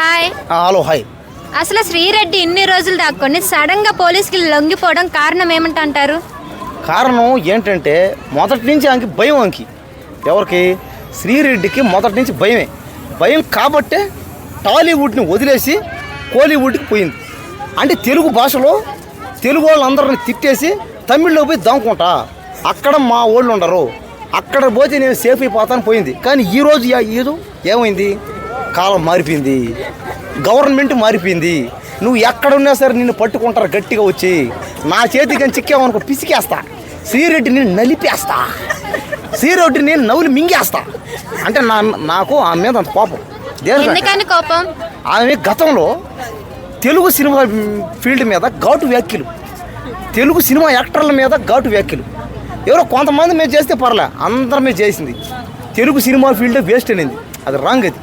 Hi. Hello hi అసలు శ్రీరెడ్డి ఇన్ని రోజులు దాక్కొని సడన్గా పోలీసుకి లొంగిపోవడం కారణం ఏమంటారు కారణం ఏంటంటే మొదటి నుంచి ఆమెకి భయం ఆమెకి. ఎవరికి? శ్రీరెడ్డికి మొదటి నుంచి భయమే. భయం కాబట్టే టాలీవుడ్ని వదిలేసి కోలీవుడ్కి పోయింది. అంటే తెలుగు భాషలో తెలుగు వాళ్ళందరిని తిట్టేసి తమిళ్ళో పోయి దాముకుంటా అక్కడ మా వాళ్ళు ఉండరు. అక్కడ పోతే నేను సేఫ్ అయిపోతాను పోయింది. కానీ ఈరోజు ఈదు ఏమైంది? కాలం మారిపోయింది. గవర్నమెంట్ మారిపోయింది. నువ్వు ఎక్కడున్నా సరే నిన్ను పట్టుకుంటారు గట్టిగా వచ్చి నా చేతికి చిక్కామనుకో పిసికేస్తా. శ్రీరెడ్డిని నలిపేస్తా. శ్రీరెడ్డిని నవ్వులు మింగేస్తా. అంటే నా నాకు ఆమె మీద అంత కోపం. దేని కోపం? ఆమె గతంలో తెలుగు సినిమా ఫీల్డ్ మీద ఘాటు వ్యాఖ్యలు. తెలుగు సినిమా యాక్టర్ల మీద ఘాటు వ్యాఖ్యలు. ఎవరో కొంతమంది మీద చేస్తే పర్లే అందరి మీద చేసింది. తెలుగు సినిమా ఫీల్డ్ వేస్ట్ అనింది అది రాంగ్ అది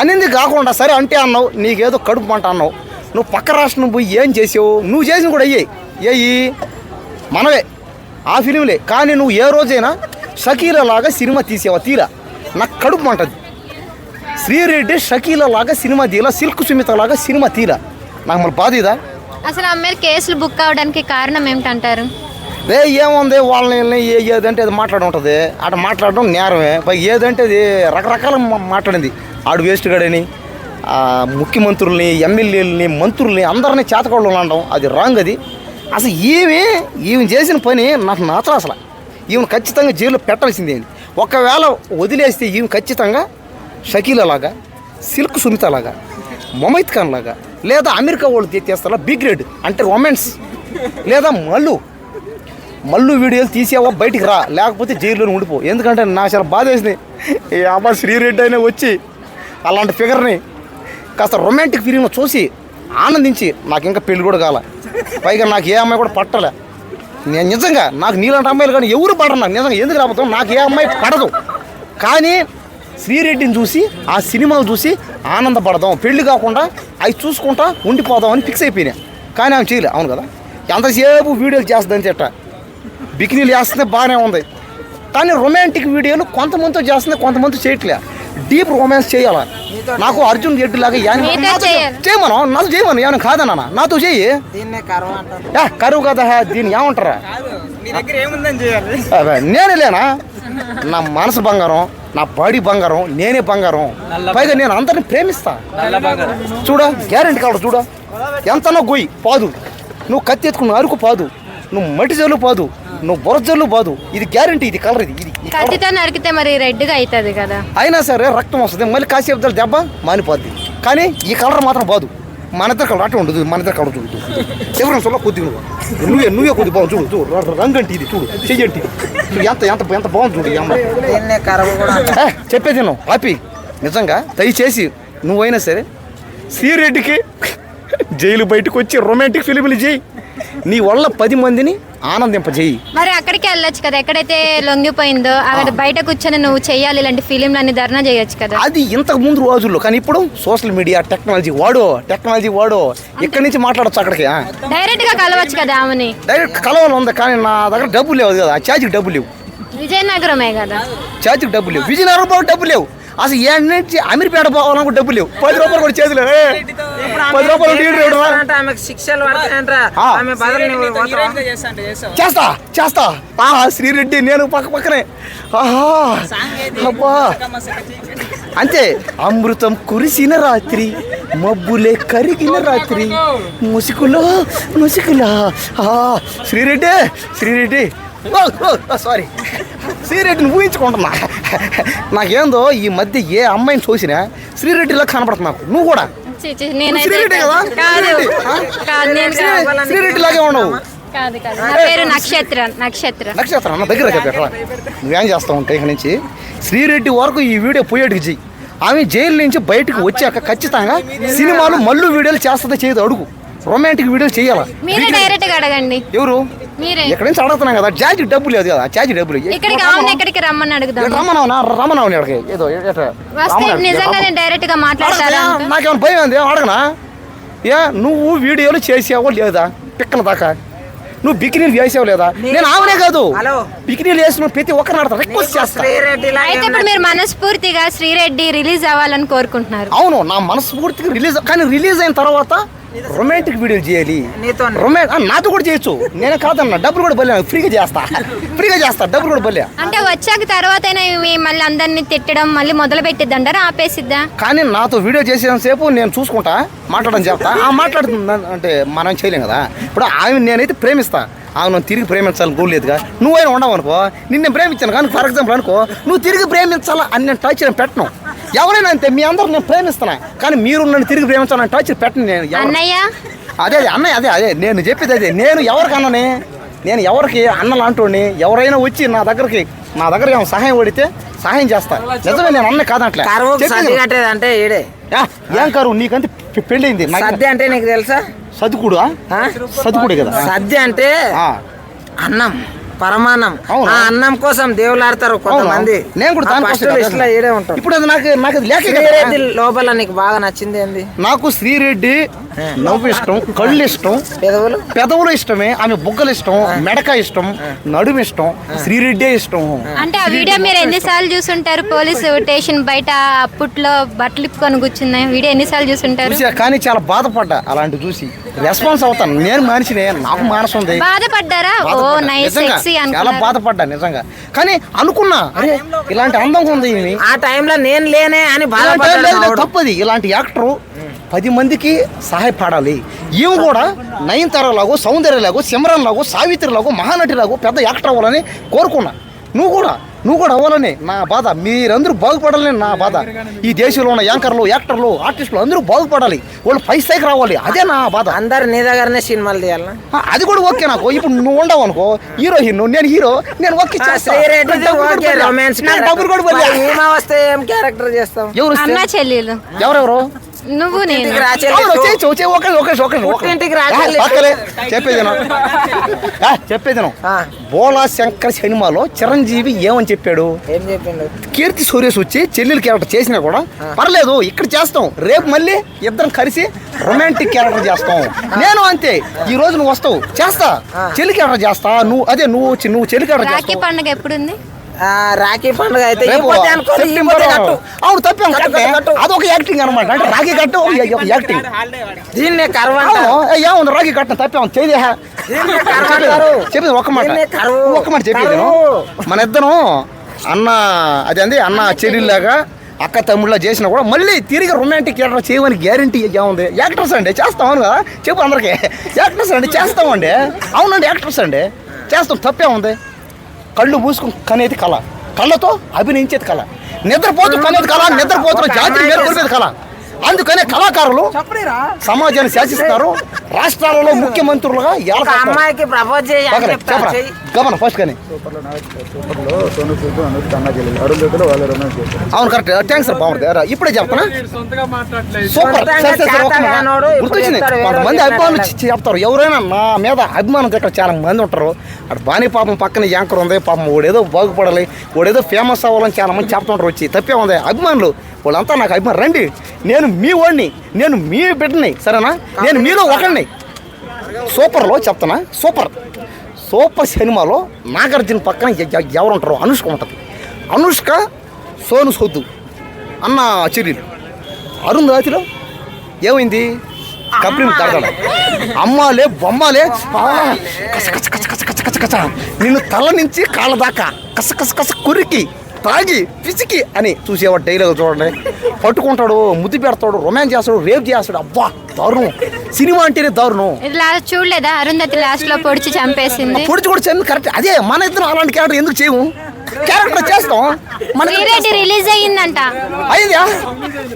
అనేది కాకుండా సరే అంటే అన్నావు నీకేదో కడుపు మంట అన్నావు. నువ్వు పక్క రాష్ట్రం పోయి ఏం చేసావు? నువ్వు చేసిన కూడా అయ్యాయి ఏయి మనవే ఆ ఫిలింలే. కానీ నువ్వు ఏ రోజైనా షకీల లాగా సినిమా తీసేవా? తీరా. నాకు కడుపు మంటది శ్రీరెడ్డి షకీల లాగా సినిమా తీలా సిల్క్ సుమిత లాగా సినిమా తీరా. నాకు మరి బాధ ఇదా? అసలు ఆ కేసులు బుక్ అవడానికి కారణం ఏమిటంటారు? రే ఏముంది? వాళ్ళని వీళ్ళని ఏదంటే అది మాట్లాడి ఉంటుంది. అటు మాట్లాడడం నేరమే. పై ఏదంటే అది రకరకాల మాట్లాడింది. ఆడు వేస్ట్ గడని ముఖ్యమంత్రుల్ని ఎమ్మెల్యేలని మంత్రుల్ని అందరినీ చేతకోళ్ళు అనడం అది రాంగ్ అది. అసలు ఈమె ఈమె చేసిన పని నాకు నాచరా అసలు. ఈమెను ఖచ్చితంగా జైల్లో పెట్టాల్సిందే అండి ఒకవేళ వదిలేస్తే ఈమె ఖచ్చితంగా షకీల్ అలాగా సిల్క్ సుమిత లాగా మొమైత్ ఖాన్ లాగా లేదా అమెరికా వాళ్ళు తీసేస్తారా బిగ్రేడ్ గ్రేడ్ అంటే రొమాన్స్. లేదా మల్లు. మళ్ళీ వీడియోలు తీసేవా? బయటికి రా. లేకపోతే జైల్లో ఉండిపో. ఎందుకంటే నాకు చాలా బాధ వేసింది ఈ అమ్మ శ్రీరెడ్డి అయినా వచ్చి అలాంటి ఫిగర్ని కాస్త రొమాంటిక్ ఫిలిం చూసి ఆనందించి నాకు ఇంకా పెళ్ళి కూడా కాల. పైగా నాకు ఏ అమ్మాయి కూడా పట్టలే. నేను నిజంగా నాకు నీలాంటి అమ్మాయిలు కానీ ఎవరు పడరు నాకు. నిజంగా ఎందుకు రాబోతాం నాకు ఏ అమ్మాయి పడదు. కానీ శ్రీరెడ్డిని చూసి ఆ సినిమాలు చూసి ఆనందపడదాం. పెళ్ళి కాకుండా అవి చూసుకుంటా ఉండిపోదాం అని ఫిక్స్ అయిపోయినాయి కానీ ఆమె చేయలే. అవును కదా? ఎంతసేపు వీడియోలు చేస్తుందని చెట్ట బికినీలు చేస్తే బాగానే ఉంది. కానీ రొమాంటిక్ వీడియోలు కొంతమందితో చేస్తుంది కొంతమంది చేయట్లే. డీప్ రొమాన్స్ చేయాల? నాకు అర్జున్ రెడ్డి లాగా. చేయమను నాతో చేయమను ఏమైనా కాదన్నా నాతో చెయ్యి కరువు అంటారు. ఏ, కరువు కదా దీన్ని ఏమంటారా? నేనే లేనా? నా మనసు బంగారం నా బాడీ బంగారం నేనే బంగారం. పైగా నేను అందరిని ప్రేమిస్తా. చూడ గ్యారెంటీ కావడం చూడ. ఎంతనో గొయ్యి పాదు. నువ్వు కత్తి ఎత్తుకున్న అరుకు పాదు. నువ్వు మట్టి జల్లు పాదు నువ్వు బుర్ర జల్లు పాదు ఇది గ్యారెంటీ ఇది కలర్ ఇది ఇది. కత్తితో నరికితే మరి రెడ్గా అవుతుంది కదా. అయినా సరే రక్తం వస్తుంది. మళ్ళీ కాసేపు దెబ్బ మానిపోద్ది. కానీ ఈ కలర్ మాత్రం బాదు. మన ఇద్దరు కలర్ అటు ఉండదు మన ఇద్దరు కలర్ చూడు. డిఫరెన్స్ వల్ల కొద్దిగా నువ్వు. నువ్వే నువ్వే కొద్ది బాగుంది చూడు చూడు. రంగు అంటే ఇది చూడు. చెయ్యంటి చూడు ఎంత ఎంత ఎంత బాగుంది చూడు ఈ అమ్మాయి. చెప్పేది నువ్వు హ్యాపీ నిజంగా దయచేసి నువ్వైనా సరే శ్రీరెడ్డికి జైలు బయటకు వచ్చి రొమాంటిక్ ఫిలింలు చేయి. నీ వల్ల పది మందిని ఆనందింపజేయి. మరి అక్కడికి వెళ్ళొచ్చు కదా? ఎక్కడైతే లొంగిపోయిందో అక్కడ బయట కూర్చొని నువ్వు చెయ్యాలి ఇలాంటి ఫిలింలన్నీ ధర్నా చేయొచ్చు కదా? అది ఇంతకు ముందు రోజుల్లో కానీ ఇప్పుడు సోషల్ మీడియా టెక్నాలజీ వాడు టెక్నాలజీ వాడు. ఇక్కడి నుంచి మాట్లాడచ్చు అక్కడికి. డైరెక్ట్గా కలవచ్చు కదా ఆమెని? డైరెక్ట్ కలవాలి ఉంది కానీ నా దగ్గర డబ్బులు లేవు కదా ఆ ఛార్జీకి డబ్బులు లేవు. విజయనగరమే కదా? ఛార్జీకి డబ్బులు లేవు. విజయనగరం డబ్బులు లేవు. అసలు ఏ నుంచి అమీర్పేట పోవాలనుకో డబ్బులు లేవు. పది రూపాయలు కూడా చేతులు పది రూపాయలు? చేస్తా చేస్తా. ఆహా శ్రీరెడ్డి నేను పక్క పక్కనే. ఆహా. అబ్బా. అంతే. అమృతం కురిసిన రాత్రి మబ్బులే కరిగిన రాత్రి. ముసుగులో ముసుగులా. ఆ, శ్రీరెడ్డి శ్రీరెడ్డి. సారీ శ్రీరెడ్డిని ఊహించుకుంటున్నా. నాకేందో ఈ మధ్య ఏ అమ్మాయిని చూసినా శ్రీరెడ్డిలా కనపడుతున్నా నాకు. నువ్వు కూడా? శ్రీరెడ్డి కదా? లాగే ఉండవు. నక్షత్ర నక్షత్ర. నక్షత్రం అన్న దగ్గర నువ్వేం చేస్తావు ఉంటే ఇక నుంచి? శ్రీరెడ్డి వరకు ఈ వీడియో పోయేటికి చెయ్యి. ఆమె జైలు నుంచి బయటకు వచ్చాక ఖచ్చితంగా సినిమాలు మళ్ళీ వీడియోలు చేస్తుందో చేయదు అడుగు. రొమాంటిక్ వీడియోలు చేయాలా? అడగండి. ఎవరు? మీరే. ఎక్కడి నుంచి అడుగుతున్నాం కదా. జాజి డబ్బు లేదు కదా జాజి డబ్బులు ఇక్కడికి అవును ఎక్కడికి రమ్మని అడుగుదాం రమ్మనవునా రమ్మనవుని అడిగే ఏదో? వస్తే. నిజంగా నేను డైరెక్ట్గా మాట్లాడతారా? నాకేమైనా భయం ఉంది అడగనా? ఏ నువ్వు వీడియోలు చేసావో లేదా? పిక్కల దాకా. నువ్వు బికినీలు వేసావు లేదా? నేను ఆమెనే కాదు. హలో. బికినీలు వేసిన ప్రతి ఒక్కరిని ఆడతా రిక్వెస్ట్ చేస్తా. శ్రీరెడ్డి లాగా అయితే ఇప్పుడు మీరు మనస్ఫూర్తిగా శ్రీరెడ్డి రిలీజ్ అవ్వాలని కోరుకుంటున్నారు. అవును నా మనస్ఫూర్తిగా రిలీజ్ కానీ రిలీజ్ అయిన తర్వాత రొమాంటిక్ వీడియోలు చేయాలి. నీతో కూడా చేయొచ్చు. నేను కాదన్నా డబ్బులు కూడా బలే ఫ్రీగా చేస్తా. ఫ్రీగా చేస్తా డబ్బులు కూడా బలే అంటే వచ్చాక తర్వాత మళ్ళీ అందరినీ తిట్టడం మళ్ళీ మొదలు పెట్టిద్దంటారా ఆపేసిద్దా కానీ నాతో వీడియో చేసేంత సేపు నేను చూసుకుంటా మాట్లాడడం చెప్తా. ఆ మాట్లాడుతున్నా అంటే మనం చేయలేం కదా. ఇప్పుడు ఆమె నేనైతే ప్రేమిస్తా. ఆమె తిరిగి ప్రేమించాలని గోల్ లేదుగా నువ్వైనా ఉండవు అనుకో నిన్ను ప్రేమించాను కానీ ఫర్ ఎగ్జాంపుల్ అనుకో నువ్వు తిరిగి ప్రేమించాలా అని నేను టచ్ పెట్టను. ఎవరైనా అంతే మీ అందరూ నేను ప్రేమిస్తున్నా. కానీ మీరు నన్ను తిరిగి ప్రేమించాలని టచ్ పెట్టను నేను అన్నయ్య? అదే అదే అన్నయ్య అదే అదే నేను చెప్పేది అదే. నేను ఎవరికి అన్ననే నేను ఎవరికి అన్న లాంటి ఎవరైనా వచ్చి నా దగ్గరికి నా దగ్గర ఏమైనా సహాయం పడితే సహాయం చేస్తా. నిజమే నేను అన్న కట్టేది అంటే యా, ఏం కరువు? నీకంటే పె- పెళ్ళయింది నాకు- సద్ది అంటే నీకు తెలుసా? సదుకుడు ఆ? సదుకుడే కదా. సద్ది అంటే ఆ, అన్నం. పరమాన్నం. అవును. ఆ అన్నం కోసం దేవులాడతారు. కొంతమంది. నేను కూడా ఆ దానికోసం first కదా. list లో ఈడే ఉంటాం ఇప్పుడు అది నాకు నాకు లేకే. శ్రీరెడ్డి లోపల నీకు బాగా నచ్చింది ఏంది? నాకు శ్రీరెడ్డి నవ్వు ఇష్టం కళ్ళు ఇష్టం పెదవులు? పెదవులు ఇష్టమే ఆమె బుగ్గలు ఇష్టం మెడక ఇష్టం నడుము ఇష్టం శ్రీరెడ్డే ఇష్టం. అంటే ఆ వీడియో మీరు ఎన్నిసార్లు చూసుంటారు? పోలీసు స్టేషన్ బయట అప్పట్లో బట్టలు ఇప్పుకొని కూర్చున్నాయి. వీడియో ఎన్నిసార్లు చూసుంటారు? చూసా కానీ చాలా బాధపడ్డా అలాంటి చూసి. రెస్పాన్స్ అవుతాను. నేను మనిషినే నాకు మానసు ఉంది. బాధపడ్డారా? ఓ బాధపడ్డా. నైస్ నిజంగా, సెక్సీ చాలా బాధపడ్డా నిజంగా. కానీ అనుకున్నా అరే ఇలాంటి అందంగా ఉంది ఈమె. ఆ టైంలో నేను లేనే అని ఇలాంటి లేదు, లేదు, బాధపడ్డాడు తప్పది. ఇలాంటి యాక్టరు పది మందికి సహాయపడాలి. ఈమె కూడా నయనతార లాగో సౌందర్య లాగో సిమరన్ లాగో సావిత్రి లాగో మహానటి లాగో పెద్ద యాక్టర్ అవ్వాలని కోరుకున్నా. నువ్వు కూడా నువ్వు కూడా అవ్వాలని నా బాధ. మీరందరూ బాగుపడాలని నా బాధ. ఈ దేశంలో ఉన్న యాంకర్లు యాక్టర్లు ఆర్టిస్టులు అందరూ బాగుపడాలి. వాళ్ళు పై స్థాయికి రావాలి. అదే నా బాధ. అందరు నీ దగ్గరనే సినిమాలు తీయాలనా ఆ, అది కూడా ఓకే నాకు. ఇప్పుడు నువ్వు ఉండవు అనుకో. హీరో హీరో నేను హీరో నేను ఓకే డబ్బులు ఓకే కూడా వస్తే ఏం క్యారెక్టర్ చేస్తాం ఎవరు వస్తే? అన్న చెల్లెలు. ఎవరెవరు? నువ్వు నేను. ఇంటికి రా చెల్లి. అవును, చేయొచ్చు, చేయొచ్చు, ఓకే ఓకే ఓకే ఓకే. పుట్టింటికి రా ఆ, చెల్లి. పక్కలే చెప్పేది విను. ఆ, చెప్పేది విను. ఆ, బోలా శంకర్ సినిమాలో చిరంజీవి ఏమని చెప్పాడు? ఏం చెప్పిండు? కీర్తి సురేష్ వచ్చి చెల్లెలు క్యారెక్టర్ చేసినా కూడా పర్లేదు ఇక్కడ చేస్తాం. రేపు మళ్ళీ ఇద్దరం కలిసి రొమాంటిక్ క్యారెక్టర్ చేస్తాం. నేను అంతే. ఈ రోజు నువ్వు వస్తావు. చేస్తా. చెల్లి క్యారెక్టర్ చేస్తా. నువ్వు అదే నువ్వు వచ్చి నువ్వు చెల్లి క్యారెక్టర్ పండుగ ఎప్పుడుంది? ఆ, రాఖీ పండుగ అయితే. అవును తప్పాం కట్టు. అదొక యాక్టింగ్ అనమాట అంటే రాగి కట్టు ఒక యాక్టింగ్ దీన్నే కరువు అవును అంటారు. ఏ, ఏముంది రాగి కట్టిన తప్పాం అంటారు. చెప్పేది ఒక్క మాట. ఒక్క మాట చెప్పేది. మన ఇద్దరం అన్న అది అంది అన్న చెల్లిలాగా అక్క తమ్ముళ్ళ చేసినా కూడా మళ్ళీ తిరిగి రొమాంటిక్ యాక్టర్ చేయమని గ్యారంటీ ఏముంది? యాక్టర్స్ అండి చేస్తాం కదా? చెప్పు అందరికి. యాక్టర్స్ అండి చేస్తామండి అవునండి యాక్టర్స్ అండి. చేస్తాం తప్పే ఉంది. కళ్ళు మూసుకుని కనేది కళ. కళ్ళతో అభినయించేది కళ. నిద్రపోతూ కనేది కళ నిద్రపోతున్న మేల్కొనేది కళ. అందుకనే కళాకారులు సమాజాన్ని శాసిస్తారు. రాష్ట్రాలలో ముఖ్యమంత్రులుగా. అమ్మాయికి ప్రపోజ్. గమన ఫస్ట్ కానీ. అవును కరెక్ట్ థ్యాంక్స్ సార్ బాగుంది. ఇప్పుడే చెప్తానా సూపర్. గుర్తొచ్చింది? కొంతమంది వాళ్ళు అభిమానులు చెప్తారు. ఎవరైనా నా మీద అభిమానం ఇక్కడ చాలా మంది ఉంటారు. అటు బాని పాపం పక్కన యాంకర్ ఉంది. పాపం వాడేదో బాగుపడాలి. వాడేదో ఫేమస్ అవ్వాలని చాలా మంది చెప్తుంటారు వచ్చి. తప్పే ఉంది. అభిమానులు వాళ్ళంతా నాకు అభిమానం రండి. నేను మీ వాడిని నేను మీ బిడ్డని సరేనా? నేను మీలో ఒకడిని. సూపర్లో చెప్తానా సూపర్. సూపర్ సినిమాలో నాగార్జున పక్కన ఎవరు ఉంటారో అనుష్క ఉంటుంది. అనుష్క సోను సొద్దు అన్న చెల్లెలు అరుంధతిలో ఏమైంది? కప్రిం తరగడ. అమ్మాలే బొమ్మలే ఆ, కస కస కస కస కస కస కస. నిన్ను తల నుంచి కాళ్ళ దాకా కస కస కస కురికి. తాగి పిసికి అని చూసేవాడు డైలాగ్ చూడండి. పట్టుకుంటాడు ముద్దు పెడతాడు రొమాన్స్ చేస్తాడు రేప్ చేస్తాడు. అబ్బా దారుణం. సినిమా అంటేనే దారుణం. ఇది లాస్ట్ చూడలేదా? అరుంధతి లాస్ట్లో పొడిచి చంపేసింది. పొడిచి కూడా చెంది కరెక్ట్ అదే మన ఇద్దరం అలాంటి క్యారెక్టర్ ఎందుకు చేయము? క్యారెక్టర్ చేస్తాం. మన శ్రీరెడ్డి రిలీజ్ అయ్యిందంట. అయిందా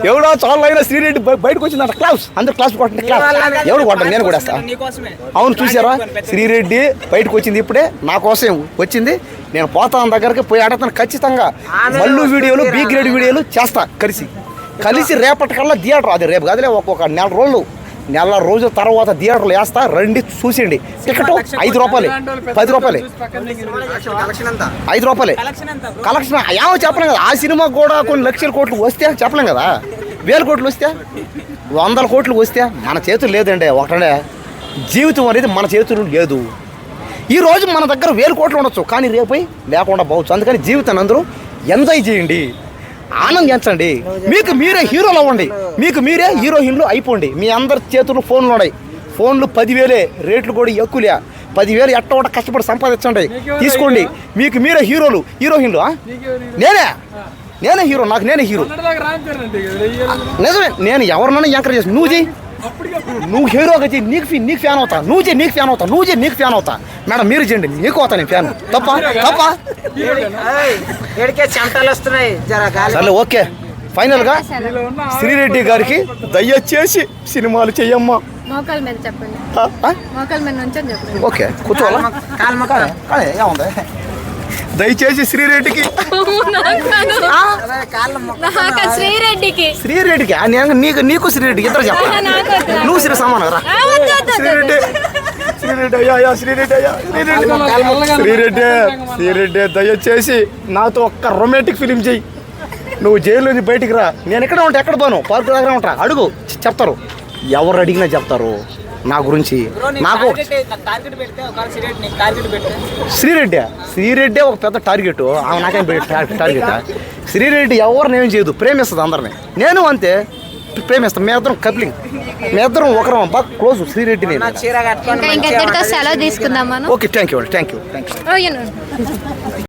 ఎవడో చాలా అయినా శ్రీరెడ్డి బయ- బయటకు వచ్చిందంట క్లాస్ అందరు క్లాస్ కొట్టండి క్లాస్ ఎవడు కొట్టండి? నేను కూడా అవును చూసారా? శ్రీరెడ్డి బయటకు వచ్చింది ఇప్పుడే. నా కోసం వచ్చింది. నేను పోతాను దగ్గరికి పోయి ఆడతాను. ఖచ్చితంగా మల్లు వీడియోలు బి గ్రేడ్ వీడియోలు చేస్తా కలిసి. కలిసి రేపటికల్లా థియేటర్. అది రేపు కదిలే ఒక్కొక్క నెల రోజులు. నెల రోజుల తర్వాత థియేటర్లు వేస్తా రండి చూసేయండి. టికెట్ ఐదు రూపాయలు. పది రూపాయలు. ఐదు రూపాయలే. కలెక్షన్ ఏమో చెప్పలేం కదా. ఆ సినిమా కూడా కొన్ని లక్షల కోట్లు వస్తే చెప్పలేం కదా. వేల కోట్లు వస్తే? వందల కోట్లు వస్తే? మన చేతులు లేదండి. ఒకటే జీవితం అనేది మన చేతులు లేదు. ఈ రోజు మన దగ్గర వేలు కోట్లు ఉండొచ్చు కానీ రేపై లేకుండా పోవచ్చు. అందుకని జీవితాన్ని అందరూ ఎంజాయ్ చేయండి. ఆనందించండి. మీకు మీరే హీరోలు అవ్వండి. మీకు మీరే హీరోయిన్లు అయిపోండి. మీ అందరి చేతుల్లో ఫోన్లు ఉన్నాయి. ఫోన్లు పదివేలే రేట్లు కూడా ఎక్కువలే. పదివేలు ఎట్ట ఒకట కష్టపడి సంపాదించండి. తీసుకోండి. మీకు మీరే హీరోలు. హీరోయిన్లు? నేనే. నేనే హీరో. నాకు నేనే హీరో. నిజమే. నేను ఎవరినైనా ఎంకరేజ్ చేసి నువ్వు చెయ్యి. నువ్వు హీరోగా చెయ్యి నీకు ఫీ- నీకు ఫ్యాన్ అవుతా. నువ్వు నీకు ఫ్యాన్ అవుతా. నువ్వు నీకు ఫ్యాన్ అవుతా. మేడం మీరు చేయండి. నీకు అవుతా నేను ఫ్యాన్. తప్ప? తప్ప? సర్లే ఓకే. ఫైనల్గా శ్రీరెడ్డి గారికి దయచేసి సినిమాలు చెయ్యమ్మా. మోకాల మీద చెప్పండి. ఆ? ఆ? మోకాల మీద నుంచి చెప్పండి. ఓకే కూర్చోవాలా? కాలు మొక్క కానీ ఏముంది? దయచేసి శ్రీరెడ్డికి శ్రీరెడ్డికి. శ్రీరెడ్డికి? నీకు నీకు శ్రీరెడ్డికి ఇద్దరు చెప్పాలి. నువ్వు శ్రీ సమానం రా. శ్రీరెడ్డి. శ్రీరెడ్డి అయ్యా అయ్యా శ్రీరెడ్డి అయ్యా శ్రీరెడ్డి. శ్రీరెడ్డి శ్రీరెడ్డి దయచేసి నాతో ఒక్క రొమాంటిక్ ఫిలిం చెయ్యి. నువ్వు జైలు నుంచి బయటికి రా. నేను ఎక్కడ ఉంటా? ఎక్కడ పోను? పార్క్ దగ్గర ఉంటా. అడుగు. చెప్తారు. ఎవరు అడిగినా చెప్తారు. నా గురించి. నాకు శ్రీరెడ్డి శ్రీరెడ్డి. ఒక పెద్ద టార్గెట్ ఆమె నాకేం టార్గెట్ శ్రీరెడ్డి ఎవరిని ఏం చేయదు ప్రేమిస్తుంది అందరిని. నేను అంతే ప్రేమిస్తాను మీ ఇద్దరం కప్లింగ్. మీ ఇద్దరం ఒకరం. బాగా క్లోజ్. శ్రీరెడ్డి నేను. Okay thank you thank you thank you.